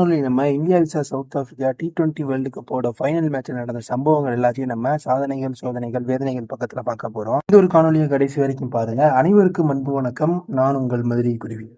ஒன்றும் நம்ம India visa South Africa T twenty world கப்போட final match நடந்த சம்பவங்கள் எல்லாத்தையும் நம்ம சாதனைகள் சோதனைகள் வேதனைகள் பக்கத்துல பார்க்க போறோம். இந்த ஒரு காணொலியை கடைசி வரைக்கும் பாருங்க. அனைவருக்கும் அன்பு வணக்கம். நான் உங்கள் மதுரை குருவி.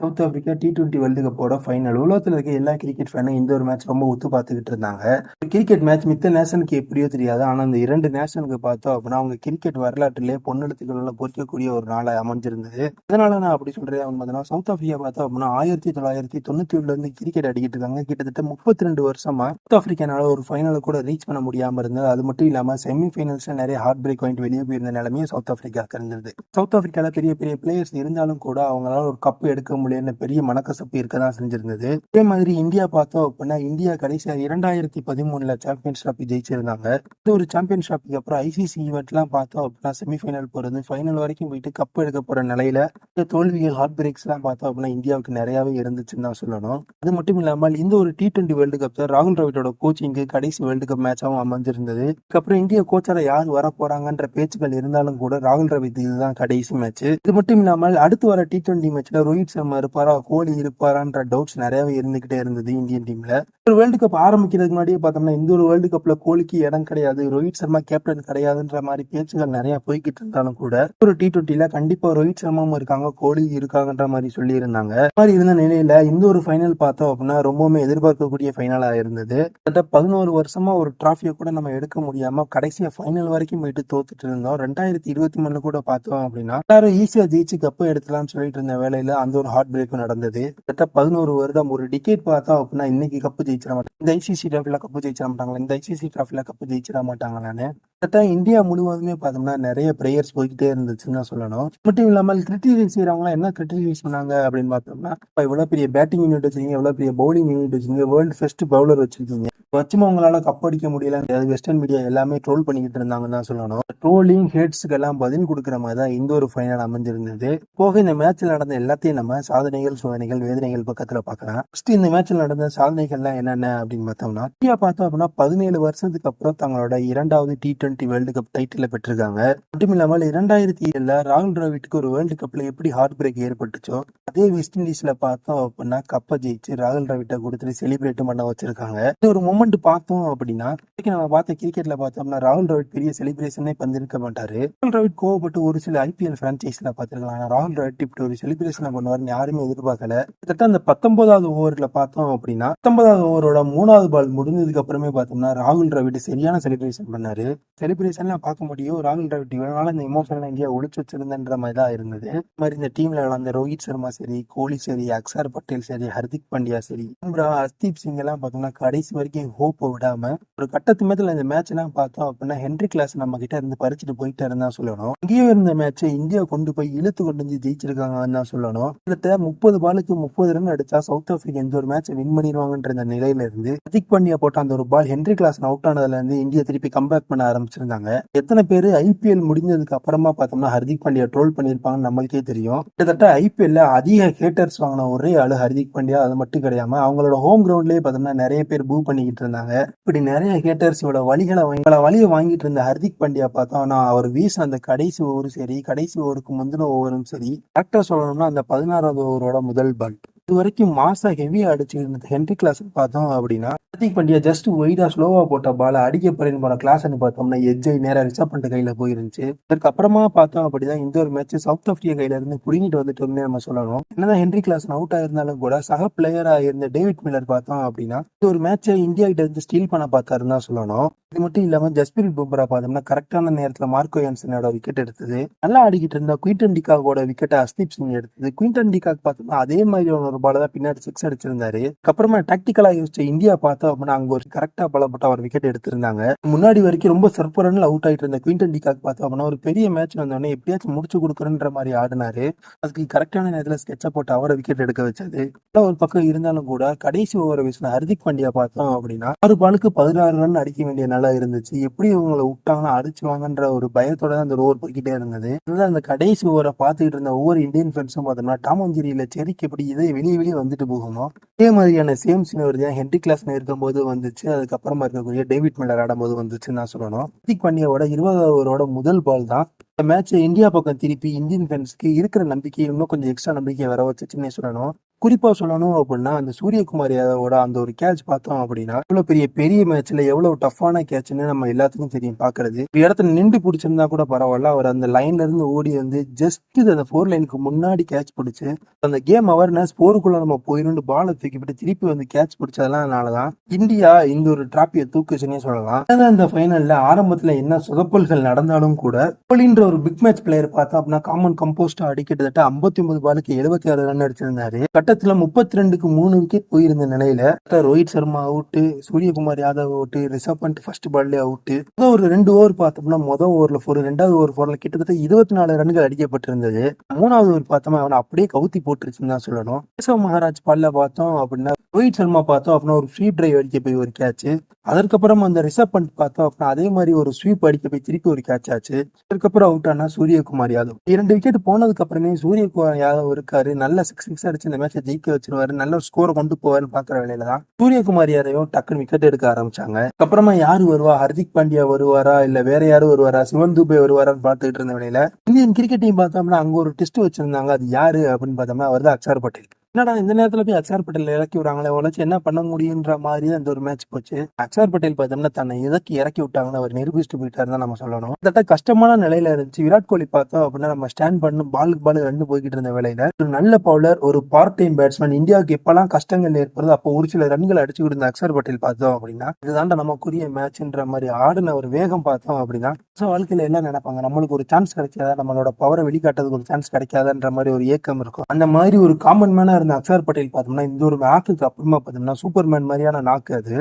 South Africa T twenty world கப்போட final உலகத்தில் இருக்க எல்லா கிரிக்கெட் ஃபேனும் இந்த ஒரு மேட்ச் ரொம்ப ஒத்து பார்த்துக்கிட்டு இருந்தாங்க. கிரிக்கெட் மேட்ச் மித்த நேஷனுக்கு எப்படியோ தெரியாது. ஆனால் அந்த இரண்டு நேஷனுக்கு பார்த்தோம் அப்படின்னா அவங்க கிரிக்கெட் வரலாற்றிலே பொன்னெழுத்துக்களில் பொறிக்கக்கூடிய ஒரு நாளாக அமைஞ்சிருந்தது. அதனால நான் அப்படி சொல்றேன். அவங்க பார்த்தீங்கன்னா சவுத் ஆப்பிரிக்கா பார்த்தோம் அப்படின்னா ஆயிரத்தி தொள்ளாயிரத்தி தொண்ணூத்தி ஏழுலேருந்து கிரிக்கெட் அடிக்கிட்டு இருக்காங்க. கிட்டத்தட்ட முப்பத்தி ரெண்டு வருஷமா சவுத் ஆப்பிரிக்கானால ஒரு ஃபைனலை கூட ரீச் பண்ண முடியாமல் இருந்தது. அது மட்டும் இல்லாமல் செமிஃபைனல்ஸில் நிறைய ஹார்ட் பிரேக் வாங்கிட்டு வெளியே போயிருந்த நிலைமையும் சவுத் ஆப்பிரிக்காவுக்கு இருந்தது சவுத் ஆப்பிரிக்காவில் பெரிய பெரிய பிளேயர்ஸ் இருந்தாலும் கூட அவங்களால ஒரு கப் எடுக்க முடியல பெரிய மனக்கசப்பு இருக்க தான் செஞ்சிருந்தது. அதே மாதிரி இந்தியா பார்த்தோம் அப்படின்னா இந்தியா கடைசியா இரண்டாயிரத்தி பதிமூணுல சாம்பியன்ஸ் ட்ராஃபி ஜெயிச்சிருந்தாங்க. இந்த ஒரு சாம்பியன்ஸ் ட்ராஃபிக்கு அப்புறம் ஐசிசி ஈவெண்ட்லாம் பார்த்தோம் அப்படின்னா செமிஃபைனல் போறது ஃபைனல் வரைக்கும் போயிட்டு கப் எடுக்க போற நிலையில இந்த தோல்விகள் ஹார்ட் பிரேக்ஸ்லாம் பார்த்தோம் அப்படின்னா இந்தியாவுக்கு நிறையவே இருந்துச்சுன்னு தான் சொல்லணும். அது மட்டும் இல்லாமல் இந்த ஒரு டி டுவெண்ட்டி வேர்ல்டு கப் தான் ராகுல் டிராவிடோட கோச்சிங்கு கடைசி வேர்ல்டு கப் மேட்சாகவும் அமைஞ்சிருந்தது. அதுக்கப்புறம் இந்திய கோச்சரை யார் வர போறாங்கன்ற பேச்சுக்கள் இருந்தாலும் கூட ராகுல் டிராவிட் இதுதான் கடைசி மேட்ச் இது மட்டும் இல்லாமல் அடுத்து வர டி டுவெண்ட்டி மேட்ச்ல ரோஹித் சர்மா இருப்பாரா கோலி இருப்பாரான்ற டவுட்ஸ் நிறையவே இருந்துகிட்டே இருந்தது இந்தியன் டீம்ல ஒரு வேர்ல்டு கப் ஆரம்பிக்கிறதுக்கு முன்னாடியே பார்த்தோம்னா இந்த ஒரு வேர்ல்டு கப்ல கோலிக்கு இடம் கிடையாது ரோஹித் சர்மா கேப்டன் கிடையாதுன்ற மாதிரி பேச்சுகள் நிறைய போய்கிட்டு இருந்தாலும் கூட ஒரு டி டுவெண்ட்டில கண்டிப்பா ரோஹித் சர்மாவும் இருக்காங்க கோலி இருக்காங்கன்ற மாதிரி சொல்லி இருந்தாங்க மாதிரி இருந்த நிலையில இந்த ஒரு ஃபைனல் பார்த்தோம் அப்படின்னா ரொம்பவுமே எதிர்பார்க்கக்கூடிய ஃபைனலா இருந்தது. கிட்டத்தட்ட பதினோரு வருஷமா ஒரு டிராஃபியை கூட நம்ம எடுக்க முடியாம கடைசியா ஃபைனல் வரைக்கும் போயிட்டு தோத்துட்டு இருந்தோம். ரெண்டாயிரத்தி இருபத்தி மூணுல கூட பார்த்தோம் அப்படின்னா எல்லாரும் ஈஸியா ஜெயிச்சு கப்பு எடுத்துலாம்னு சொல்லிட்டு இருந்த வேலையில அந்த ஒரு ஹார்ட் பிரேக்கும் நடந்தது. கிட்ட பதினோரு வருடம் ஒரு டிக்கெட் பார்த்தோம் அப்படின்னா இன்னைக்கு கப்பு ஜெயிச்சிட மாட்டாங்க. இந்த ஐசிசி டிராஃபில கப்பு ஜெயிச்சிட மாட்டாங்களா? இந்த ஐசிசி டிராஃபில கப்பு ஜெயிச்சிட மாட்டாங்களான்னு கிட்டத்தட்ட இந்தியா முழுவதுமே பார்த்தோம்னா நிறைய பிரேயர்ஸ் போய்கிட்டே இருந்துச்சுன்னு தான் சொல்லணும். மட்டும் இல்லாமல் கிரிட்டிசைஸ் செய்யறவங்களாம் என்ன கிரிட்டிசைஸ் பண்ணாங்க அப்படின்னு பார்த்தோம்னா இப்போ இவ்வளோ பெரிய பேட்டிங் யூனிட் வச்சிருக்கீங்க எவ்வளோ பெரிய பவுலிங் யூனிட் வச்சுங்க வேர்ல்டு ஃபெஸ்ட் பவுலர் வச்சிருக்கீங்க. வச்சுமா உங்களால கப் அடிக்க முடியல அது வெஸ்டர்ன் மீடியா எல்லாமே ட்ரோல் பண்ணிக்கிட்டு இருந்தாங்கன்னு தான் சொல்லணும். ட்ரோலிங் ஹேட்ஸுக்கு எல்லாம் பதில் கொடுக்குற மாதிரி தான் இந்த ஒரு ஃபைனல் அமைஞ்சிருந்தது. போக இந்த மேட்ச்சில் நடந்த எல்லாத்தையும் நம்ம சாதனைகள் சோதனைகள் வேதனைகள் பக்கத்தில் பார்க்கலாம். ஃபர்ஸ்ட் இந்த மேட்ச்சில் நடந்த சாதனைகள்லாம் என்னென்ன அப்படின்னு பார்த்தோம்னா இந்தியா பார்த்தோம் அப்படின்னா பதினேழு வருஷத்துக்கு அப்புறம் தங்களோட இரண்டாவது டி டுவெண்ட்டி வேர்ல்டு கப் டைட்டிலை பெற்றிருக்காங்க. மட்டும் இல்லாமல் இரண்டாயிரத்தி ஏழுல ராகுல் டிராவிட்க்கு ஒரு வேர்ல்டு கப்ல எப்படி ஹார்ட் பிரேக் ஏற்பட்டுச்சோ அதே வெஸ்ட் இண்டீஸ்ல பார்த்தோம் அப்படின்னா கப்பை ஜெயிச்சு ராகுல் டிராவிட்டை கொடுத்துட்டு செலிப்ரேட் பண்ண வச்சிருக்காங்க. இது ஒரு மூமெண்ட் பார்த்தோம் அப்படின்னா நம்ம பார்த்த கிரிக்கெட்ல பார்த்தோம்னா ராகுல் டிராவிட் பெரிய செலிப்ரேஷனே பந்திருக்க மாட்டாரு. ராகுல் டிராவிட் கோவப்பட்டு ஒரு சில ஐபிஎல் பிரான்ச்சைஸ்ல பார்த்திருக்கலாம். ஆனா ராகுல் டிராவிட் இப்படி ஒரு செலிப்ரேஷன் பண்ணுவார்னு யாருமே எதிர்பார்க்கல. கிட்டத்தட்ட அந்த பத்தொன்பதாவது ஓவர்ல பார்த்தோம் அப்படின்னா பத்தொன்பதாவது ஓவரோட மூணாவது பால் முடிஞ்சதுக்கு அப்புறமே பார்த்தோம்னா ராகுல் டிராவிட் சரியான செலிப்ரேஷன் பண்ணாரு. செலிப்ரேஷன்லாம் பார்க்க முடியும். ராகுல் டிராவிட் இவனால இந்த இமோஷனல் எங்கேயோ ஒழிச்சு வச்சிருந்தன்ற மாதிரி தான் இருந்தது. இந்த மாதிரி இந்த டீம்ல விளாண்ட ரோஹித் சர்மா சரி கோலி சரி அக்ஷர் பட்டேல் சரி ஹர்திக் பாண்டியா சரி அப்புறம் ஹர்தீப் சிங் எல்லாம் பார்த்தோம்னா கடைசி வரைக்கும் ஹோப்பை விடாம ஒரு கட்டத்து மேத்துல இந்த மேட்ச் எல்லாம் பார்த்தோம் அப்படின்னா ஹென்ரி கிளாஸ் நம்ம கிட்ட இருந்து பறிச்சுட்டு போயிட்டாருன்னு இருந்தா சொல்லணும். இங்கேயும் இருந்த மேட்சை இந்தியா கொண்டு போய் இழுத்து கொண்டு வந்து ஜெயிச்சிருக்காங்கன்னு தான் சொல்லணும். கிட்டத்தட்ட முப்பது பாலுக்கு முப்பது ரன் அடிச்சா சவுத் ஆப்பிரிக்கா இந்த ஒரு மேட்சை வின் பண்ணிடுவாங்கன்ற இந்த நிலையில இருந்து ஹர்திக் பாண்டியா போட்ட அந்த ஒரு பால் ஹென்ரி கிளாஸ் அவுட் ஆனதுல இருந்து இந்தியா திருப்பி கம்பேக் பண்ண ஆரம்பிச்சிருந்தாங்க. எத்தனை பேர் ஐபிஎல் முடிஞ்சதுக்கு அப்புறமா பார்த்தோம்னா ஹர்திக் பாண்டியா ட்ரோல் பண்ணியிருப்பாங்கன்னு நம்மளுக்கே தெரியும். கிட்டத்தட்ட ஐபிஎல்ல அதிக ஹேட்டர்ஸ் வாங்கின ஒரே ஆளு ஹர்திக் பாண்டியா. அது மட்டும் கிடையாம அவங்களோட ஹோம் கிரவுண்ட்லயே பார்த்தோம்னா நிறைய பேர் பூ பண்ணிக்கிட்டு இருந்தாங்க. இப்படி நிறைய ஹேட்டர்ஸ் இவ்வளவு வழிகளை வாங்கி வழியை வாங்கிட்டு இருந்த ஹர்திக் பாண்டியா பார்த்தோம்னா அவர் வீசின அந்த கடைசி ஓவரும் சரி கடைசி ஓவருக்கு முந்தின ஓவரும் சரி கரெக்டா சொல்லணும்னா அந்த பதினாறாவது ஓவரோட முதல் பால் இது வரைக்கும் மாசா ஹெவியா அடிச்சு இருந்தது ஹென்ரி கிளாஸ் பார்த்தோம் அப்படின்னா ஹர்திக் பாண்டியா ஜஸ்ட் ஒய்டா ஸ்லோவா போட்ட பால அடிக்க போறேன்னு போன கிளாஸ்னு பார்த்தோம்னா எஜ்ஜை நேரா ரிசர்வ் பண்ணிட்டு கையில போயிருந்துச்சு. அதுக்கப்புறமா அப்புறமா பார்த்தோம் அப்படிதான் இந்த ஒரு மேட்ச் சவுத் ஆப்பிரிக்கா கையில இருந்து புடிங்கிட்டு வந்துட்டோம்னு நம்ம சொல்லணும். என்னதான் ஹென்ரி கிளாஸ் அவுட் ஆயிருந்தாலும் கூட சக பிளேயரா இருந்த டேவிட் மில்லர் பார்த்தோம் அப்படின்னா இந்த ஒரு மேட்சை இந்தியா கிட்ட இருந்து ஸ்டீல் பண்ண பார்த்தாருன்னு தான் சொல்லணும். இது மட்டும் இல்லாம ஜஸ்பிரித் பும்ரா பார்த்தோம்னா கரெக்டான நேரத்துல மார்க்கோ யான்சனோட விக்கெட் எடுத்தது. நல்லா ஆடிக்கிட்டு இருந்தா குயின்டன் டிகாகோட விக்கெட்டை அஸ்தீப் சிங் எடுத்தது. குயின்டன் டிகாக் பார்த்தோம்னா அதே மாதிரி ஒரு தான் பின்னாடி சிக்ஸ் அடிச்சிருந்தாரு. அப்புறமா டாக்டிக்கலா யோசிச்ச இந்தியா பார்த்தோம் அப்படின்னா அங்க ஒரு கரெக்டா பலப்பட்ட ஒரு விக்கெட் எடுத்திருந்தாங்க. முன்னாடி வரைக்கும் ரொம்ப சிறப்பு ரன்ல அவுட் ஆயிட்டு இருந்த குவிண்டன் டிகாக் பார்த்தோம் அப்படின்னா ஒரு பெரிய மேட்ச் வந்தோடனே எப்படியாச்சும் முடிச்சு கொடுக்குறன்ற மாதிரி ஆடினாரு. அதுக்கு கரெக்டான நேரத்துல ஸ்கெட்ச போட்டு அவரை விக்கெட் எடுக்க வச்சது ஒரு பக்கம் இருந்தாலும் கூட கடைசி ஓவரை வீசின ஹர்திக் பாண்டியா பார்த்தோம் அப்படின்னா ஆறு பாலுக்கு பதினாறு ரன் அடிக்க வேண்டிய நல்லா இருந்துச்சு. எப்படி இவங்களை விட்டாங்கன்னா அடிச்சுவாங்கன்ற ஒரு பயத்தோட தான் அந்த ஓவர் போய்கிட்டே இருந்தது. அந்த கடைசி ஓவரை பார்த்துக்கிட்டு இருந்த ஒவ்வொரு இந்தியன் ஃப்ரெண்ட்ஸும் பார்த்தோம்னா டாம் அண்ட் ஜெரியில செரிக்கு எப்படி இதே வெளியே வெளியே வந்துட்டு போகுமோ இதே மாதிரியான சேம் சீனரி தான் ஹென்ரி கிளாஸ்ல இருக்கும்போது வந்துச்சு. அதுக்கப்புறமா இருக்கக்கூடிய டேவிட் மில்லர் ஆடும்போது வந்துச்சுன்னு நான் சொல்லணும். ஹர்திக் பாண்டியாவோட இருபதாவது ஓவரோட முதல் பால் தான். இந்த மேட்சை இந்தியா பக்கம் திருப்பி இந்தியன் ஃபேன்ஸ்க்கு இருக்கிற நம்பிக்கை இன்னும் கொஞ்சம் எக்ஸ்ட்ரா நம்பிக்கை வர வச்சுச்சுன்னே சொல்லணும். குறிப்பா சொல்லணும் அப்படின்னா அந்த சூரியகுமார் யாதவோட அந்த ஒரு கேட்ச் பார்த்தோம் அப்படின்னா இவ்வளவு பெரிய பெரிய மேட்ச்ல எவ்வளவு டஃப்பான கேட்ச்னு நம்ம எல்லாத்துக்கும் தெரியும் பாக்குறது ஒரு இடத்துல நின்று பிடிச்சிருந்தா கூட பரவாயில்ல அவர் அந்த லைன்ல இருந்து ஓடி வந்து ஜஸ்ட் அந்த ஃபோர் லைனுக்கு முன்னாடி கேட்ச் பிடிச்சு அந்த கேம் அவேர்னஸ் போருக்குள்ள நம்ம போயிருந்து பாலை தூக்கிவிட்டு திருப்பி வந்து கேட்ச் பிடிச்சதுனாலதான் இந்தியா இந்த ஒரு டிராபியை தூக்குச்சுன்னே சொல்லலாம். அதான் இந்த ஃபைனல்ல ஆரம்பத்துல என்ன சொதப்பல்கள் நடந்தாலும் கூட கோலின்ற ஒரு பிக் மேட்ச் பிளேயர் பார்த்தோம் அப்படின்னா காமன் கம்போஸ்டா அடி கிட்டத்தட்ட ஐம்பத்தி ஒன்பது பாலுக்கு எழுபத்தி ஆறு ரன் அடிச்சிருந்தாரு. கட்டத்துல முப்பத்தி ரெண்டுக்கு மூணு விக்கெட் போயிருந்த நிலையில Rohit Sharma out Suryakumar Yadav out Rishabh Pant first பால்லே out ஒரு ரெண்டு ஓவர் பார்த்தோம்னா மொதல் ஓவர்ல போற ரெண்டாவது ஓவர் போர்ல கிட்டத்தட்ட இருபத்தி நாலு ரன்கள் அடிக்கப்பட்டிருந்தது. மூணாவது ஓவர் பார்த்தோம் அவனை அப்படியே கவுத்தி போட்டுருச்சுன்னு தான் சொல்லணும். கேசவ் மகாராஜ் பால்ல பார்த்தோம் அப்படின்னா ரோஹித் சர்மா பார்த்தோம் அப்படின்னா ஒரு ஸ்வீப் டிரைவ் அடிக்க போய் ஒரு கேட்ச் அதற்கப்புறம் அந்த ரிஷப் பண்ட் பார்த்தோம் அப்படின்னா அதே மாதிரி ஒரு ஸ்வீப் அடிக்க போய் திருப்பி ஒரு கேட்ச் ஆச்சு. அதுக்கப்புறம் அவுட் ஆனா சூரியகுமார் யாதவ். இரண்டு விக்கெட் போனதுக்கு அப்புறமே சூரியகுமார் யாதவ் இருக்காரு. நல்ல சிக்ஸ் சிக்ஸ் அடிச்சு இந்த மேட்சை ஜெயிக்க வச்சிருவாரு. நல்ல ஒரு ஸ்கோரை கொண்டு போவாருன்னு பாக்குற வேலையில தான் சூரியகுமார் யாதவும் டக்குன்னு விக்கெட் எடுக்க ஆரம்பிச்சாங்க. அப்புறமா யாரு வருவா? ஹர்திக் பாண்டியா வருவாரா? இல்ல வேற யாரும் வருவாரா? சிவன் துபே வருவாரான்னு பாத்துக்கிட்டு இருந்த வேலையில இந்தியன் கிரிக்கெட் டீம் பார்த்தோம்னா அங்க ஒரு டெஸ்ட் வச்சிருந்தாங்க. அது யாரு அப்படின்னு பார்த்தோம்னா அவர் தான் அக்ஷர் பட்டேல். என்னடா இந்த நேரத்துல போய் அக்ஷர் பட்டேல் இறக்கி விடுறாங்களே உழைச்சி என்ன பண்ண முடியுன்ற மாதிரி அந்த ஒரு மேட்ச் போச்சு. அக்ஷர் பட்டேல் பார்த்தோம்னா தன்னை எதற்கு இறக்கி விட்டாங்கன்னு அவர் நிரூபிச்சுட்டு போயிட்டாரு தான் நம்ம சொல்லணும். கிட்டத்தட்ட கஷ்டமான நிலையில இருந்துச்சு. விராட் கோலி பார்த்தோம் அப்படின்னா நம்ம ஸ்டாண்ட் பண்ணு பாலுக்கு பால் ரெண்டு போய்கிட்டு இருந்த வேலையில ஒரு நல்ல பவுலர் ஒரு பார்ட் டைம் பேட்ஸ்மேன் இந்தியாவுக்கு எப்பெல்லாம் கஷ்டங்கள் ஏற்படுது அப்போ ஒரு சில ரன்கள் அடிச்சு கொடுத்த அக்ஷர் பட்டேல் பார்த்தோம் அப்படின்னா இதுதான்டா நமக்குரிய மேட்ச்ன்ற மாதிரி ஆடின ஒரு வேகம் பார்த்தோம் அப்படின்னா வாழ்க்கையில என்ன நினைப்பாங்க. நம்மளுக்கு ஒரு சான்ஸ் கிடைக்காதா நம்மளோட பவரை வெளிக்காட்டுறதுக்கு ஒரு சான்ஸ் கிடைக்காதான்ற மாதிரி ஒரு ஏக்கம் இருக்கும். அந்த மாதிரி ஒரு காமன் மேனா இருந்த அக்சர் பட்டேல் பார்த்தோம்னா இந்த ஒரு நாக்குக்கு அப்புறமா பார்த்தோம்னா சூப்பர்மேன் மாதிரியான நாக்கு அது.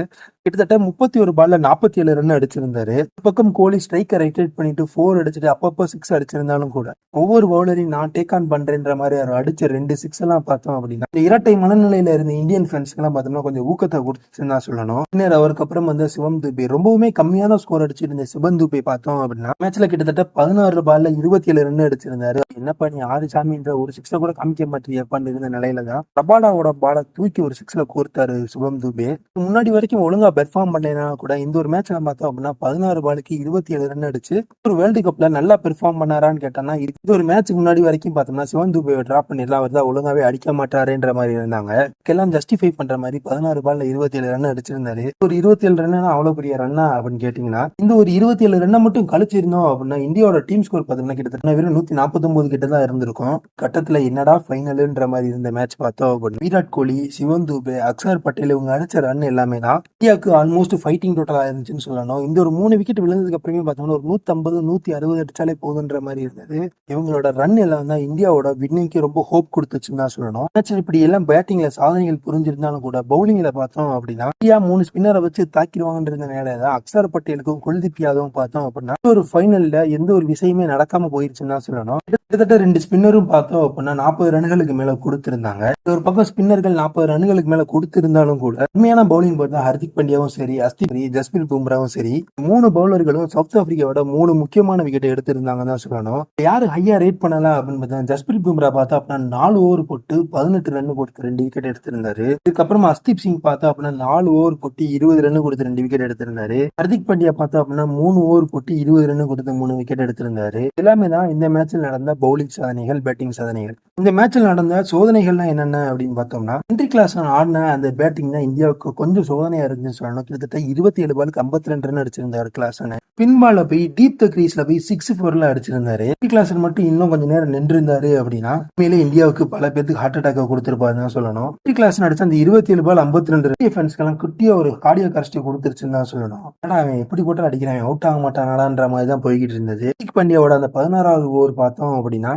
கிட்டத்தட்ட முப்பத்தி ஒரு பால்ல நாற்பத்தி ஏழு ரன் அடிச்சிருந்தாரு. பக்கம் கோலி ஸ்ட்ரைக்கை ரைட்டேட் பண்ணிட்டு ஃபோர் அடிச்சுட்டு அப்பப்போ சிக்ஸ் அடிச்சிருந்தாலும் கூட ஒவ்வொரு பவுலரையும் நான் டேக் ஆன் பண்றேன்ற மாதிரி அவர் அடிச்ச ரெண்டு சிக்ஸ் எல்லாம் பார்த்தோம் அப்படின்னா இந்த இரட்டை மனநிலையில இருந்த இந்தியன் ஃப்ரெண்ட்ஸ்க்கு எல்லாம் பார்த்தோம்னா கொஞ்சம் ஊக்கத்தை கொடுத்துன்னு தான் சொல்லணும். பின்னர் அவருக்கு அப்புறம் வந்து சிவம் துபே ரொம்பவுமே கம்மியான ஸ்கோர் அடிச்சிருந்த சிவன் துபே பார்த்தோம் அப்படின்னா மேட்ச்ல கிட்டத்தட்ட பதினாறு பால்ல இருபத்தி ஏழு ரன் அடிச்சிருந்தாரு. என்னப்பா நீ ஆறு சாமின்ற ஒரு சிக்ஸை கூட காமிக்க மாட்டேன் இருந்த நிலையில தான் பிரபாடாவோட பாலை தூக்கி ஒரு சிக்ஸ்ல கோர்த்தாரு சிவம் துபே. முன்னாடி வரைக்கும் ஒழுங்கா பெர்ஃபார்ம் பண்ணலைனா கூட இந்த ஒரு மேட்ச்ல பார்த்தோம் அப்படின்னா பதினாறு பாலுக்கு இருபத்தி ஏழு ரன் அடிச்சு ஒரு வேர்ல்டு கப்ல நல்லா பெர்ஃபார்ம் பண்ணாரான்னு கேட்டோம்னா இது ஒரு மேட்ச் முன்னாடி வரைக்கும் பார்த்தோம்னா சிவன் தூபை டிராப் பண்ணிடலாம் அவர் தான் ஒழுங்காவே அடிக்க மாட்டாருன்ற மாதிரி இருந்தாங்க. எல்லாம் ஜஸ்டிஃபை பண்ற மாதிரி பதினாறு பால்ல இருபத்தி ஏழு ரன் அடிச்சிருந்தாரு. ஒரு இருபத்தி ஏழு ரன் அவ்வளவு பெரிய ரன்னா அப்படின்னு கேட்டீங்கன்னா இந்த ஒரு இருபத்தி ஏழு ரன்னை மட்டும் கழிச்சிருந்தோம் அப்படின்னா இந்தியாவோட டீம் ஸ்கோர் பார்த்தீங்கன்னா கிட்டத்தட்ட வெறும் நூத்தி நாற்பத்தி கிட்ட தான் இருந்திருக்கும். கட்டத்துல என்னடா ஃபைனல்ன்ற மாதிரி இருந்த மேட்ச் பார்த்தோம் அப்படின்னு விராட் கோலி சிவன் துபே அக்ஷர் பட்டேல் இவங்க அடிச்ச ரன் எல்லாமே தான். இந்தியாவுக்கு ஆல்மோஸ்ட் ஃபைட்டிங் டோட்டலாக இருந்துச்சுன்னு சொல்லணும். இந்த ஒரு மூணு விக்கெட் விழுந்ததுக்கு அப்புறமே பார்த்தோம்னா ஒரு நூற்றம்பது நூற்றி நூத்தி அறுபது அடிச்சாலே போதுன்ற மாதிரி இருந்தது. இவங்களோட ரன் எல்லாம் தான் இந்தியாவோட வின்னிங்க்கு ரொம்ப ஹோப் கொடுத்துச்சுன்னு தான் சொல்லணும். மேட்ச் இப்படி எல்லாம் பேட்டிங்ல சாதனைகள் புரிஞ்சிருந்தாலும் கூட பவுலிங்ல பார்த்தோம் அப்படின்னா இந்தியா மூணு ஸ்பின்னரை வச்சு தாக்கிடுவாங்கன்ற நேரம் தான் அக்ஷர் பட்டேலுக்கும் குல்தீப் யாதவும் பார்த்தோம் அப்படின்னா ஒரு ஃபைனல்ல எந்த ஒரு விஷயமே நடக்காம போயிருச்சுன்னு தான் சொல்லணும். கிட்டத்தட்ட ரெண்டு ஸ்பின்னரும் பார்த்தோம் அப்படின்னா நாற்பது ரன்களுக்கு மேல கொடுத்திருந்தாங்க. ஒரு பக்கம் ஸ்பின்னர்கள் நாற்பது ரன்களுக்கு மேல கொடுத்திருந்தாலும் கூட உண்மையான பவுலிங் பார்த்தா ஹர்திக் பாண்டியாவும் சரி அஸ்தி சரி பும்ராவும் சரி மூணு பவுலர்களும் சவுத் ஆப்பிரிக்காவோட மூணு முக்கியமான விக்கெட் எடுத்திருந்தாங்க தான் சொல்லணும். யாரு ஹையா ரேட் பண்ணலாம் அப்படின்னு பார்த்தா ஜஸ்பிரித் பும்ரா பார்த்தா அப்படின்னா நாலு ஓவர் போட்டு பதினெட்டு ரன் கொடுத்து ரெண்டு விக்கெட் எடுத்திருந்தாரு. இதுக்கப்புறமா அஸ்தீப் சிங் பார்த்தா அப்படின்னா நாலு ஓவர் போட்டு இருபது ரன் கொடுத்து ரெண்டு விக்கெட் எடுத்திருந்தாரு. ஹர்திக் பாண்டியா பார்த்தா அப்படின்னா மூணு ஓவர் போட்டு இருபது ரன் கொடுத்து மூணு விக்கெட் எடுத்திருந்தாரு. எல்லாமே தான் இந்த மேட்சில் நடந்த பவுலிங் சாதனைகள் பேட்டிங் சாதனைகள். இந்த மேட்சில் நடந்த சோதனைகள்லாம் என்னென்ன அப்படின்னு பார்த்தோம்னா என்ட்ரி கிளாஸ் ஆடின அந்த பேட்டிங் தான் இந்தியாவுக்கு கொஞ்சம் சோதனையா இருந்துச்சுன்னு சொல்லணும். கிட்டத்தட்ட இருபத்தி ஏழு பாலுக்கு ஐம்பத்தி ரெண்டு ரன் அடிச்சிருந்தாரு கிளாஸ் பின்பால போய் டீப் த கிரீஸ்ல போய் சிக்ஸ் ஃபோர்ல அடிச்சிருந்தாரு. கிளாஸ் மட்டும் இன்னும் கொஞ்சம் நேரம் நின்றிருந்தாரு அப்படின்னா உண்மையிலே இந்தியாவுக்கு பல பேருக்கு ஹார்ட் அட்டாக் கொடுத்துருப்பாருன்னு தான் சொல்லணும். கிளாஸ் அடிச்ச அந்த இருபத்தி ஏழு பால் ஐம்பத்தி ரெண்டு டிஃபென்ஸ்க்கெல்லாம் குட்டியா ஒரு கார்டியோ கரஸ்டி கொடுத்துருச்சுன்னு தான் சொல்லணும். ஆனா அவன் எப்படி போட்டு அடிக்கிறான் அவுட் ஆக மாட்டானாடான்ற மாதிரி தான் போய்கிட்டு இருந்தது. ஹர்திக் பாண்டியாவோட அந்த பதினாறாவது ஓவர் பார்த்தோம் அப்படின்னா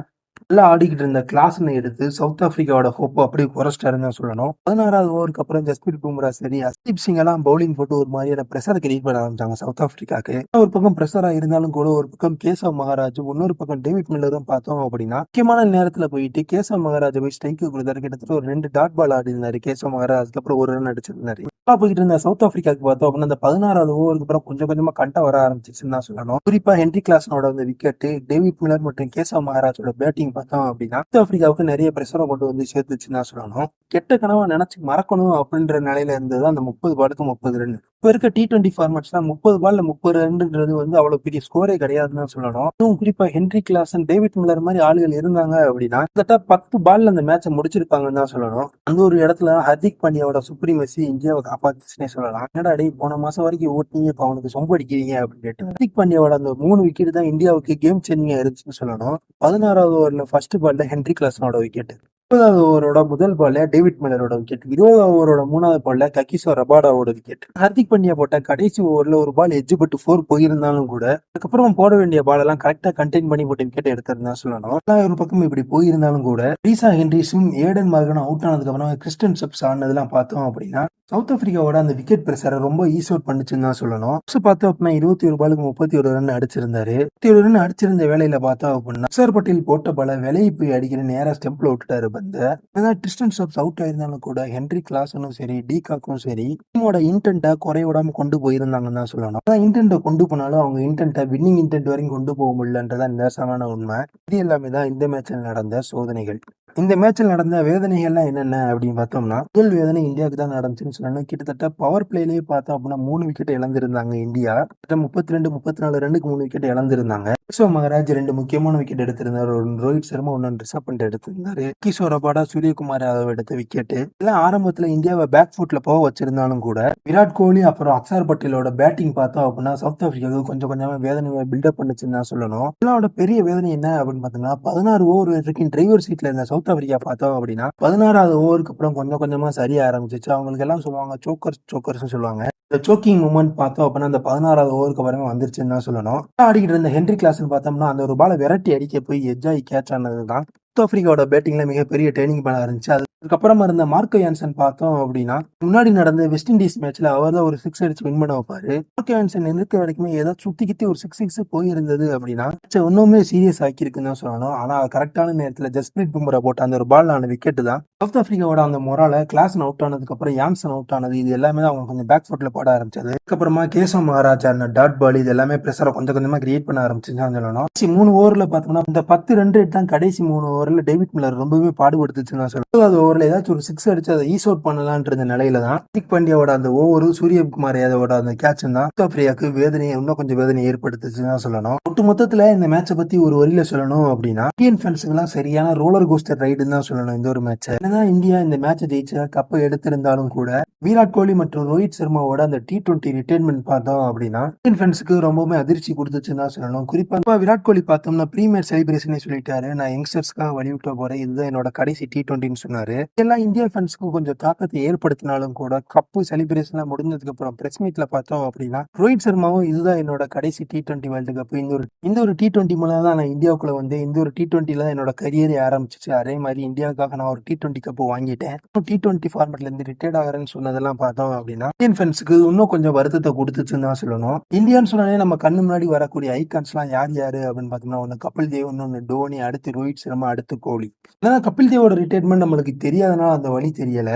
நல்லா ஆடிக்கிட்டு இருந்த கிளாஸ்னை எடுத்து சவுத் ஆப்பிரிக்காவோட ஹோப்போ அப்படியே குறைச்சிட்டாருன்னு சொல்லணும். பதினாறாவது ஓவருக்கு அப்புறம் ஜஸ்பிரித் பும்ரா சரி அஸ்தீப் சிங் எல்லாம் பவுலிங் போட்டு ஒரு மாதிரியான பிரஷர் கிரியேட் பண்ண ஆரம்பிச்சாங்க சவுத் ஆப்பிரிக்காக்கு ஒரு பக்கம் பிரஷரா இருந்தாலும் கூட ஒரு பக்கம் கேசவ் மகாராஜ் இன்னொரு பக்கம் டேவிட் மில்லரும் பார்த்தோம் அப்படின்னா முக்கியமான நேரத்துல போயிட்டு கேசவ் மகாராஜ் போய் ஸ்ட்ரைக்கு கொடுத்தாரு. கிட்டத்தட்ட ஒரு ரெண்டு டாட் பால் ஆடி இருந்தாரு கேசவ் மகாராஜ் அதுக்கப்புறம் ஒரு ரன் அடிச்சிருந்தாரு. நல்லா போயிட்டு இருந்த சவுத் ஆப்பிரிக்காவுக்கு பார்த்தோம் அப்படின்னா அந்த பதினாறாவது ஓவருக்கு அப்புறம் கொஞ்சம் கொஞ்சமா கண்ட வர ஆரம்பிச்சிச்சுன்னு தான் சொல்லணும். குறிப்பா ஹென்ரி கிளாஸ்னோட அந்த விக்கெட் டேவிட் மில்லர் மற்றும் கேசவ் மகாராஜோட பேட்டிங் பார்த்தோம் அப்படின்னா சவுத் ஆப்பிரிக்காவுக்கு நிறைய பிரஷரை கொண்டு வந்து சேர்த்துச்சுன்னு தான் சொல்லணும். கெட்ட கனவை நினைச்சு மறக்கணும் அப்படின்ற நிலையில இருந்தது அந்த முப்பது பாலுக்கு முப்பது ரன் இப்போ இருக்க டி டுவெண்டி ஃபார்மேட்ஸ்லாம் முப்பது பால்ல முப்பது ரன்ன்றது வந்து அவ்வளவு பெரிய ஸ்கோரே கிடையாதுன்னு தான் சொல்லணும். அதுவும் குறிப்பா ஹென்ரி கிளாசன் டேவிட் மில்லர் மாதிரி ஆளுகள் இருந்தாங்க அப்படின்னா கிட்டத்தட்ட பத்து பால்ல அந்த மேட்சை முடிச்சிருப்பாங்கன்னு தான் சொல்லணும். அந்த ஒரு இடத்துல ஹர்திக் பாண்டியாவோட சுப்ரீமசி இந்தியாவை காப்பாத்துச்சுன்னே சொல்லலாம். என்னடா அடி போன மாசம் வரைக்கும் ஓட்டினீங்க இப்போ அவனுக்கு சொம்பு அடிக்கிறீங்க அப்படின்னு கேட்டு. ஹர்திக் பாண்டியாவோட அந்த மூணு விக்கெட் தான் இந்தியாவுக்கு கேம் சேஞ்சிங்காக இருந்துச்சுன்னு சொல்லணும். பதினாறாவது ஓவரில் ஃபர்ஸ்ட் பால்ல ஹென்ரி கிளாசனோட விக்கெட் முப்பதாவது ஓவரோட முதல் பால்ல டேவிட் மில்லரோட விக்கெட் இருபதாவது ஓவரோட மூணாவது பால்ல கக்கிசோ ரபாடாவோட விக்கெட் ஹர்திக் பாண்டியா போட்ட கடைசி ஓவர்ல ஒரு பால் எஜ்ஜு பட்டு ஃபோர் போயிருந்தாலும் கூட அதுக்கப்புறம் போட வேண்டிய பால் எல்லாம் கரெக்டா கண்டெயின் பண்ணி போட்டு விக்கெட் எடுத்திருந்தா சொல்லணும். எல்லா ஒரு பக்கம் இப்படி போயிருந்தாலும் கூட ரீசா ஹென்ரிஸும் ஏடன் மார்கனும் அவுட் ஆனதுக்கு அப்புறம் கிறிஸ்டன் சப்ஸ் ஆனதெல்லாம் பார்த்தோம் அப்படின்னா சவுத் ஆப்பிரிக்காவோட அந்த விக்கெட் பிரஷரை ரொம்ப ஈஸ் அவுட் பண்ணுச்சுன்னு தான் சொல்லணும். First பார்த்தோம் அப்படின்னா இருபத்தி ஒரு பாலுக்கு முப்பத்தி ஒரு ரன் அடிச்சிருந்தாரு. முப்பத்தி ஒரு ரன் அடிச்சிருந்த வேலையில பார்த்தோம் அப்படின்னா அக்சர் பட்டேல் போட்ட பல விலையை போய் அடிக்கிற நேரா ஸ்டெம்ப்ல விட்டுட்டாரு பந்து. அதான் டிஸ்டன் ஸ்டாப்ஸ் அவுட் ஆயிருந்தாலும் கூட ஹென்ரி கிளாஸனும் சரி டிகாக்கும் சரி டீமோட இன்டென்ட்டை குறைய விடாம கொண்டு போயிருந்தாங்கன்னு தான் சொல்லணும். அதான் இன்டென்ட்டை கொண்டு போனாலும் அவங்க இன்டென்ட்டை வின்னிங் இன்டென்ட் வரைக்கும் கொண்டு போக முடியலன்றதான் நிதர்சனமான உண்மை. இது எல்லாமே தான் இந்த மேட்சில் நடந்த சோதனைகள். இந்த மேட்சில் நடந்த வேதனைகள்லாம் என்னென்ன அப்படின்னு பார்த்தோம்னா முதல் வேதனை இந்தியாவுக்கு தான் நடந்துச்சுன்னு சொல்லணும். கிட்டத்தட்ட பவர் பிளேலேயே பார்த்தோம் அப்படின்னா மூணு விக்கெட் இழந்திருந்தாங்க இந்தியா. கிட்ட முப்பத்தி ரெண்டு முப்பத்தி நாலு ரன்னுக்கு மூணு விக்கெட் இழந்திருந்தாங்க. கிஷோர் மகராஜ் ரெண்டு முக்கியமான விக்கெட் எடுத்திருந்தார். ஒன்று ரோஹித் சர்மா ஒன்று ரிஷப் பண்ட் எடுத்திருந்தாரு. கிஷோர் அபாடா சூரியகுமார் யாதவ் எடுத்த விக்கெட் எல்லாம் ஆரம்பத்துல இந்தியாவை பேக் ஃபுட்ல போக வச்சிருந்தாலும் கூட விராட் கோலி அப்புறம் அக்சர் பட்டேலோட பேட்டிங் பார்த்தோம் அப்படின்னா சவுத் ஆப்பிரிக்காவுக்கு கொஞ்சம் கொஞ்சமாக வேதனையை பில்டப் பண்ணுச்சுன்னு தான் சொல்லணும். இதோட பெரிய வேதனை என்ன அப்படின்னு பார்த்தோம்னா பதினாறு ஓவர் வரைக்கும் டிரைவர் சீட்ல இருந்த சவுத் ஆப்பிரிக்கா பார்த்தோம் அப்படின்னா பதினாறாவது ஓவருக்கு அப்புறம் கொஞ்சம் கொஞ்சமா சரிய ஆரம்பிச்சிச்சு. அவங்களுக்கு எல்லாம் சொல்லுவாங்க சோக்கர்ஸ் சோக்கர்ஸ் சொல்லுவாங்க. இந்த சோக்கிங் மூமெண்ட் பார்த்தோம் அப்படின்னா அந்த பதினாறாவது ஓவருக்கு அப்புறமே வந்துருச்சுன்னு தான் சொல்லணும். ஆடிக்கிட்டு இருந்த ஹென்ரி கிளாஸ்னு பார்த்தோம்னா அந்த ஒரு பால விரட்டி அடிக்க போய் எஜ்ஜாகி கேட்ச் ஆனது தான் சவுத் ஆஃப்ரிக்காவோட பேட்டிங்ல மிகப்பெரிய டேர்னிங் பாலா இருந்துச்சு. அது அதுக்கப்புறமா இருந்த மார்க்கோ யான்சன் பார்த்தோம் அப்படின்னா முன்னாடி நடந்த வெஸ்ட் இண்டீஸ் மேட்ச்ல அவர் தான் ஒரு சிக்ஸ் அடிச்சு வின் பண்ண வைப்பாரு மார்க்கோ யான்சன் இருக்க வரைக்குமே ஏதாவது சுத்தி கித்தி ஒரு சிக்ஸ் சிக்ஸ் போயிருந்தது அப்படின்னா match இன்னுமே சீரியஸ் ஆக்கியிருக்குன்னு தான் சொல்லணும். ஆனா கரெக்டான நேரத்துல ஜஸ்பிரீத் பும்ரா போட்ட அந்த ஒரு பால் ஆன விக்கெட் தான் சவுத் ஆப்பிரிக்காவோட அந்த மொரால கிளாஸ் அவுட் ஆனதுக்கு அப்புறம் யான்சன் அவுட் ஆனது இது எல்லாமே அவங்க கொஞ்சம் பேக் ஃபுட்ல போட ஆரம்பிச்சது. அதுக்கப்புறமா கேசவ் மகாராஜா டாட் பால் இது எல்லாமே பிரஷரை கொஞ்சம் கொஞ்சமா கிரியேட் பண்ண ஆரம்பிச்சுன்னு சொல்லணும். மூணு ஓவர்ல பார்த்தோம்னா இந்த பத்து ரெண்டு தான் கடைசி மூணு ஓவரில் டேவிட் மில்லர் ரொம்பவே பாடுபடுத்துச்சுன்னு தான் சொல்லணும் அது ஓவரில் ஏதாச்சும் ஒரு சிக்ஸ் அடிச்சு அதை ஈஸ் அவுட் பண்ணலான்ற நிலையில தான் ஹர்திக் பாண்டியாவோட அந்த ஓவரும் சூரியகுமார் யாதவோட அந்த கேட்சும் தான் சவுத் ஆப்பிரிக்காவுக்கு வேதனையை இன்னும் கொஞ்சம் வேதனை ஏற்படுத்துச்சுன்னு தான் சொல்லணும். ஒட்டு மொத்தத்தில் இந்த மேட்சை பத்தி ஒரு வரியில சொல்லணும் அப்படின்னா இந்தியன் ஃபேன்ஸுக்குலாம் சரியான ரோலர் கோஸ்டர் ரைடுன்னு தான் சொல்லணும் இந்த ஒரு மேட்ச் என்னதான் இந்தியா இந்த மேட்சை ஜெயிச்ச கப்பை எடுத்திருந்தாலும் கூட விராட் கோலி மற்றும் ரோஹித் சர்மாவோட அந்த டி டுவெண்ட்டி ரிட்டைர்மெண்ட் பார்த்தோம் அப்படின்னா இந்தியன் ஃபேன்ஸுக்கு ரொம்பவுமே அதிர்ச்சி கொடுத்துச்சுன்னு தான் சொல்லணும். குறிப்பா விராட் கோலி பார்த்தோம்னா ப்ரீமியர் செலிப்ரேஷனே சொல்லிட்டாரு. நான் யங்ஸ்டர்ஸ்க்காக வழிவிட்ட போறேன். இதுதான் என்னோட கடைசி டி டுவெண்ட்டின்னு சொன்னாரு. எல்லாம் இந்தியா ஃபேன்ஸ்க்கு கொஞ்சம் தாக்கத்தை ஏற்படுத்தினாலும் கூட கப்பு செலிப்ரேஷன் முடிஞ்சதுக்கு அப்புறம் பிரஸ் மீட்ல பார்த்தோம் அப்படின்னா ரோஹித் சர்மாவும் இதுதான் என்னோட கடைசி டி டுவெண்ட்டி வேர்ல்டு கப் இந்த ஒரு இந்த ஒரு டி டுவெண்ட்டி மூலம் தான் நான் இந்தியாவுக்குள்ள வந்து இந்த ஒரு டி டுவெண்ட்டில தான் என்னோட கரியரே ஆரம்பிச்சிச்சு. அதே மாதிரி இந்தியாவுக்காக நான் ஒரு டி டுவெண்ட்டி கப் வாங்கிட்டேன். டி டுவெண்ட்டி ஃபார்மேட்ல இருந்து ரிட்டையர்ட் ஆகிறேன்னு சொன்னதெல்லாம் பார்த்தோம் அப்படின்னா இந்தியன் ஃபேன்ஸுக்கு இன்னும் கொஞ்சம் வருத்தத்தை கொடுத்துச்சுன்னு தான் சொல்லணும். இந்தியான்னு சொன்னாலே நம்ம கண்ணு முன்னாடி வரக்கூடிய ஐகான்ஸ்லாம் யார் யார் அப்படின்னு பார்த்தோம்னா ஒன்று கபில் தேவ் இன்னொன்று டோனி அடுத்து ரோஹித் சர்மா அடுத்து கோலி ஏன்னா கபில் தேவோட ரிட்டையர்மெண்ட் நம்மளுக்கு தெரியாதனால அந்த வழி தெரியல.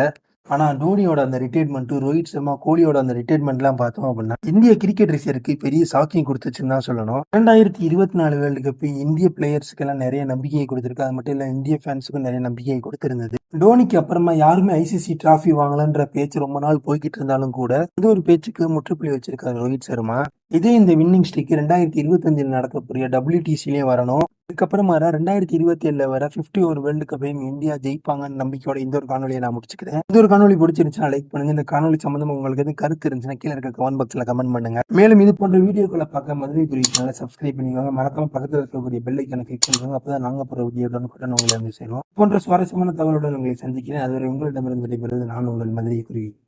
ஆனா டோனியோட அந்த ரிட்டையர்மெண்ட் ரோஹித் சர்மா கோலியோட அந்த ரிட்டையர்மெண்ட்லாம் பார்த்தோம் அப்படின்னா இந்திய கிரிக்கெட் ரசிகருக்கு பெரிய சாக்கியம் கொடுத்துச்சுன்னு தான் சொல்லணும். ரெண்டாயிரத்தி இருபத்தி நாலு வேர்ல்டு கப் இந்திய பிளேயர்ஸ்க்கு எல்லாம் நிறைய நம்பிக்கையை கொடுத்துருக்கு. அது மட்டும் இல்ல இந்திய ஃபேன்ஸுக்கும் நிறைய நம்பிக்கையை கொடுத்திருந்தது. டோனிக்கு அப்புறமா யாருமே ஐசிசி டிராஃபி வாங்கலன்ற பேச்சு ரொம்ப நாள் போய்கிட்டு இருந்தாலும் கூட இந்த ஒரு பேச்சுக்கு முற்றுப்புள்ளி வச்சிருக்காரு ரோஹித் சர்மா. இதே இந்த வின்னிங் ஸ்டிக் ரெண்டாயிரத்தி இருபத்தஞ்சில் நடக்கக்கூடிய டபிள்யூடிசிலே வரணும். அதுக்கப்புறமா ரெண்டாயிரத்தி இருபத்தி ஏழுல வர பிப்டி ஒரு வேர்ல்டு கப்பையும் இந்தியா ஜெயிப்பாங்கன்னு நம்பிக்கையோட இந்த ஒரு காணொலியை நான் முடிச்சுக்கிறேன். இந்த ஒரு காணொலி பிடிச்சிருந்துச்சுன்னா லைக் பண்ணுங்க. இந்த காணொலி சம்பந்தமா உங்களுக்கு எதுவும் கருத்து இருந்துச்சுன்னா கீழே இருக்க கமெண்ட் பாக்ஸ்ல கமெண்ட் பண்ணுங்க. மேலும் இது போன்ற வீடியோக்களை பார்க்க மதுரை குறிப்பு சேனலை சப்ஸ்கிரைப் பண்ணிக்கோங்க. மறக்காம பக்கத்தில் இருக்கக்கூடிய பெல் கணக்கு கிளிக் பண்ணுவாங்க அப்பதான் நாங்க போற வீடியோடன் கூட உங்களை வந்து சேருவோம் போன்ற சுவாரஸ்யமான தகவலுடன் உங்களை சந்திக்கிறேன். அதுவரை உங்களிடமிருந்து விடைபெறுவது நான் உங்கள் மதுரை குருவி.